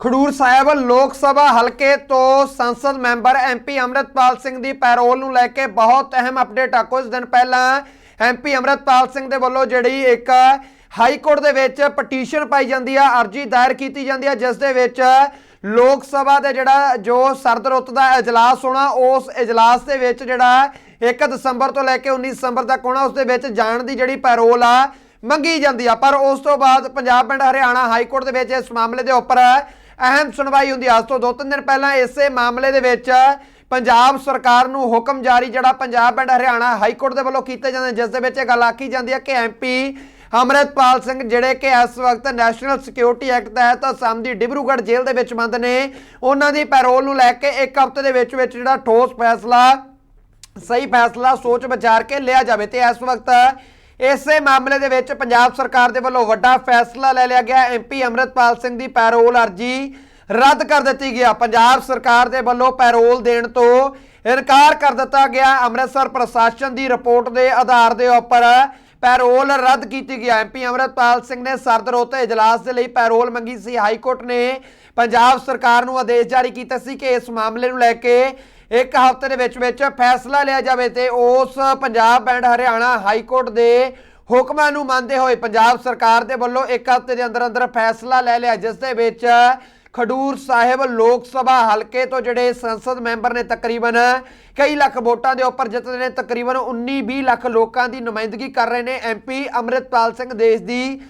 ਖਡੂਰ ਸਾਹਿਬ, ਲੋਕ ਸਭਾ ਹਲਕੇ ਤੋਂ ਸੰਸਦ ਮੈਂਬਰ ਐਮਪੀ ਅਮਰਤਪਾਲ ਸਿੰਘ ਦੀ ਪੈਰੋਲ ਨੂੰ ਲੈ ਕੇ ਬਹੁਤ ਅਹਿਮ ਅਪਡੇਟ ਆ। ਕੁਝ ਦਿਨ ਪਹਿਲਾਂ ਐਮਪੀ ਅਮਰਤਪਾਲ ਸਿੰਘ ਦੇ ਵੱਲੋਂ ਜਿਹੜੀ ਇੱਕ ਹਾਈ ਕੋਰਟ ਦੇ ਵਿੱਚ ਪਟੀਸ਼ਨ ਪਾਈ ਜਾਂਦੀ ਆ, ਅਰਜੀ ਦਾਇਰ ਕੀਤੀ ਜਾਂਦੀ ਆ, ਜਿਸ ਦੇ ਵਿੱਚ ਲੋਕ ਸਭਾ ਦੇ ਜਿਹੜਾ ਜੋ ਸਰਦ ਰੁੱਤ ਦਾ ਇਜਲਾਸ ਹੋਣਾ, ਉਸ ਇਜਲਾਸ ਦੇ ਵਿੱਚ ਜਿਹੜਾ 1 ਦਸੰਬਰ ਤੋਂ ਲੈ ਕੇ 19 ਦਸੰਬਰ ਤੱਕ ਹੋਣਾ, ਉਸ ਦੇ ਵਿੱਚ ਜਾਣ ਦੀ ਜਿਹੜੀ ਪੈਰੋਲ ਆ ਮੰਗੀ ਜਾਂਦੀ ਆ। ਪਰ ਉਸ ਤੋਂ ਬਾਅਦ Punjab and Haryana high court ਦੇ ਵਿੱਚ ਇਸ ਮਾਮਲੇ ਦੇ ਉੱਪਰ ਅਹਿਮ ਸੁਣਵਾਈ ਹੁੰਦੀ ਆ। ਅੱਜ ਤੋਂ ਦੋ ਤਿੰਨ ਦਿਨ ਪਹਿਲਾਂ ਇਸੇ ਮਾਮਲੇ ਦੇ ਵਿੱਚ ਪੰਜਾਬ ਸਰਕਾਰ ਨੂੰ ਹੁਕਮ ਜਾਰੀ, ਜਿਹੜਾ Punjab and Haryana high court ਦੇ ਵੱਲੋਂ ਕੀਤੇ ਜਾਂਦੇ ਜਿਸ ਦੇ ਵਿੱਚ ਇਹ ਗੱਲ ਆਖੀ ਜਾਂਦੀ ਹੈ ਕਿ ਐਮਪੀ ਅਮਰਤਪਾਲ ਸਿੰਘ, ਜਿਹੜੇ ਕਿ ਇਸ ਵਕਤ ਨੈਸ਼ਨਲ ਸਿਕਿਉਰਿਟੀ ਐਕਟ ਤਹਿਤ ਅਸਾਮ ਦੀ ਡਿਬਰੂਗੜ੍ਹ ਜੇਲ੍ਹ ਦੇ ਵਿੱਚ ਬੰਦ ਨੇ, ਉਹਨਾਂ ਦੀ ਪੈਰੋਲ ਨੂੰ ਲੈ ਕੇ ਇੱਕ ਹਫ਼ਤੇ ਦੇ ਵਿੱਚ ਵਿੱਚ ਜਿਹੜਾ ਠੋਸ ਫੈਸਲਾ, ਸਹੀ ਫੈਸਲਾ ਸੋਚ ਵਿਚਾਰ ਕੇ ਲਿਆ ਜਾਵੇ। ਤੇ ਇਸ ਵਕਤ ਇਸੇ ਮਾਮਲੇ ਦੇ ਵਿੱਚ ਪੰਜਾਬ ਸਰਕਾਰ ਦੇ ਵੱਲੋਂ ਵੱਡਾ ਫੈਸਲਾ ਲੈ ਲਿਆ ਗਿਆ। ਐਮਪੀ ਅਮਰਤਪਾਲ ਸਿੰਘ ਦੀ ਪੈਰੋਲ ਅਰਜੀ ਰੱਦ ਕਰ ਦਿੱਤੀ ਗਿਆ। ਪੰਜਾਬ ਸਰਕਾਰ ਦੇ ਵੱਲੋਂ ਪੈਰੋਲ ਦੇਣ ਤੋਂ ਇਨਕਾਰ ਕਰ ਦਿੱਤਾ ਗਿਆ। ਅੰਮ੍ਰਿਤਸਰ ਪ੍ਰਸ਼ਾਸਨ ਦੀ ਰਿਪੋਰਟ ਦੇ ਆਧਾਰ ਦੇ ਉੱਪਰ ਪੈਰੋਲ ਰੱਦ ਕੀਤੀ ਗਿਆ। ਐਮਪੀ ਅਮਰਤਪਾਲ ਸਿੰਘ ਨੇ ਸਰਦਰੋਤੇ ਇਜਲਾਸ ਦੇ ਲਈ ਪੈਰੋਲ ਮੰਗੀ ਸੀ। ਹਾਈ ਕੋਰਟ ਨੇ ਪੰਜਾਬ ਸਰਕਾਰ ਨੂੰ ਆਦੇਸ਼ ਜਾਰੀ ਕੀਤਾ ਸੀ ਕਿ ਇਸ ਮਾਮਲੇ ਨੂੰ ਲੈ ਕੇ ਇੱਕ ਹਫ਼ਤੇ ਦੇ ਵਿੱਚ ਵਿੱਚ ਫੈਸਲਾ ਲਿਆ ਜਾਵੇ ਤੇ ਉਸ Punjab and Haryana high court ਦੇ ਹੁਕਮਾਂ ਨੂੰ ਮੰਨਦੇ ਹੋਏ ਪੰਜਾਬ ਸਰਕਾਰ ਦੇ ਵੱਲੋਂ ਇੱਕ ਹਫ਼ਤੇ ਦੇ ਅੰਦਰ ਅੰਦਰ ਫੈਸਲਾ ਲੈ ਲਿਆ, ਜਿਸ ਦੇ ਵਿੱਚ ਖਡੂਰ ਸਾਹਿਬ ਲੋਕ ਸਭਾ ਹਲਕੇ ਤੋਂ ਜਿਹੜੇ ਸੰਸਦ ਮੈਂਬਰ ਨੇ ਤਕਰੀਬਨ ਕਈ ਲੱਖ ਵੋਟਾਂ ਦੇ ਉੱਪਰ ਜਿੱਤਦੇ ਨੇ, ਤਕਰੀਬਨ 19-20 ਲੱਖ ਲੋਕਾਂ ਦੀ ਨੁਮਾਇੰਦਗੀ ਕਰ ਰਹੇ ਨੇ। ਐਮਪੀ ਅਮਰਿਤਪਾਲ ਸਿੰਘ ਦੇਸ਼ ਦੀ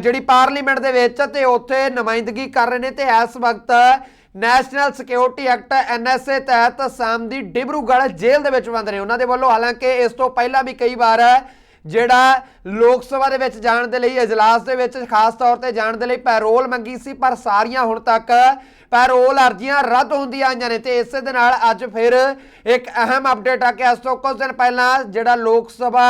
ਜਿਹੜੀ ਪਾਰਲੀਮੈਂਟ ਦੇ ਵਿੱਚ ਤੇ ਉੱਥੇ ਨੁਮਾਇੰਦਗੀ ਕਰ ਰਹੇ ਨੇ ਤੇ ਇਸ ਵਕਤ ਨੈਸ਼ਨਲ ਸਿਕਿਉਰਿਟੀ ਐਕਟ ਐਨਐਸਏ ਤਹਿਤ ਅਸਾਮ ਦੀ ਡਿਬਰੂਗੜ੍ਹ ਜੇਲ੍ਹ ਦੇ ਵਿੱਚ ਬੰਦ ਨੇ। ਉਹਨਾਂ ਦੇ ਵੱਲੋਂ ਹਾਲਾਂਕਿ ਇਸ ਤੋਂ ਪਹਿਲਾਂ ਵੀ ਕਈ ਵਾਰ ਜਿਹੜਾ ਲੋਕ ਸਭਾ ਦੇ ਵਿੱਚ ਜਾਣ ਦੇ ਲਈ, ਇਜਲਾਸ ਦੇ ਵਿੱਚ ਖਾਸ ਤੌਰ ਤੇ ਜਾਣ ਦੇ ਲਈ ਪੈਰੋਲ ਮੰਗੀ ਸੀ, ਪਰ ਸਾਰੀਆਂ ਹੁਣ ਤੱਕ ਪੈਰੋਲ ਅਰਜ਼ੀਆਂ ਰੱਦ ਹੁੰਦੀਆਂ ਆਈਆਂ ਨੇ ਤੇ ਇਸੇ ਦੇ ਨਾਲ ਅੱਜ ਫਿਰ ਇੱਕ ਅਹਿਮ ਅਪਡੇਟ ਆ ਕਿ ਅੱਜ ਤੋਂ ਕੁਝ ਦਿਨ ਪਹਿਲਾਂ ਜਿਹੜਾ ਲੋਕ ਸਭਾ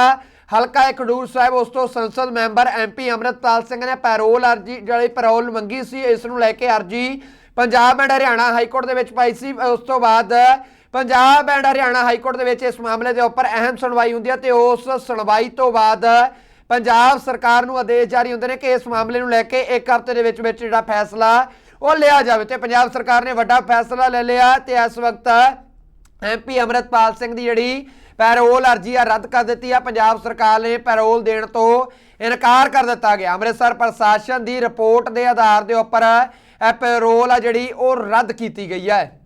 ਹਲਕਾ ਖਡੂਰ ਸਾਹਿਬ, ਉਸ ਤੋਂ ਸੰਸਦ ਮੈਂਬਰ ਐਮਪੀ ਅਮਰਤਪਾਲ ਸਿੰਘ ਨੇ ਪੈਰੋਲ ਅਰਜੀ ਜਿਹੜੀ ਪੈਰੋਲ ਮੰਗੀ ਸੀ, ਇਸ ਨੂੰ ਲੈ ਕੇ ਅਰਜੀ Punjab and Haryana high court ਦੇ ਵਿੱਚ ਪਾਈ ਸੀ। ਉਸ ਤੋਂ ਬਾਅਦ Punjab and Haryana high court ਦੇ ਵਿੱਚ ਇਸ ਮਾਮਲੇ ਦੇ ਉੱਪਰ ਅਹਿਮ ਸੁਣਵਾਈ ਹੁੰਦੀ ਹੈ ਤੇ ਉਸ ਸੁਣਵਾਈ ਤੋਂ ਬਾਅਦ ਪੰਜਾਬ ਸਰਕਾਰ ਨੂੰ ਆਦੇਸ਼ ਜਾਰੀ ਹੁੰਦੇ ਨੇ ਕਿ ਇਸ ਮਾਮਲੇ ਨੂੰ ਲੈ ਕੇ ਇੱਕ ਹਫ਼ਤੇ ਦੇ ਵਿੱਚ ਵਿੱਚ ਜਿਹੜਾ ਫੈਸਲਾ ਉਹ ਲਿਆ ਜਾਵੇ ਤੇ ਪੰਜਾਬ ਸਰਕਾਰ ਨੇ ਵੱਡਾ ਫੈਸਲਾ ਲੈ ਲਿਆ ਤੇ ਇਸ ਵਕਤ ਐਮਪੀ ਅਮਰਤਪਾਲ ਸਿੰਘ ਦੀ ਜਿਹੜੀ ਪੈਰੋਲ ਅਰਜੀ ਆ ਰੱਦ ਕਰ ਦਿੱਤੀ ਆ। ਪੰਜਾਬ ਸਰਕਾਰ ਨੇ ਪੈਰੋਲ ਦੇਣ ਤੋਂ ਇਨਕਾਰ ਕਰ ਦਿੱਤਾ ਗਿਆ। ਅੰਮ੍ਰਿਤਸਰ ਪ੍ਰਸ਼ਾਸਨ ਦੀ ਰਿਪੋਰਟ ਦੇ ਆਧਾਰ ਦੇ ਉੱਪਰ ਇਹ ਪੈਰੋਲ ਆ ਜਿਹੜੀ ਉਹ ਰੱਦ ਕੀਤੀ ਗਈ ਹੈ।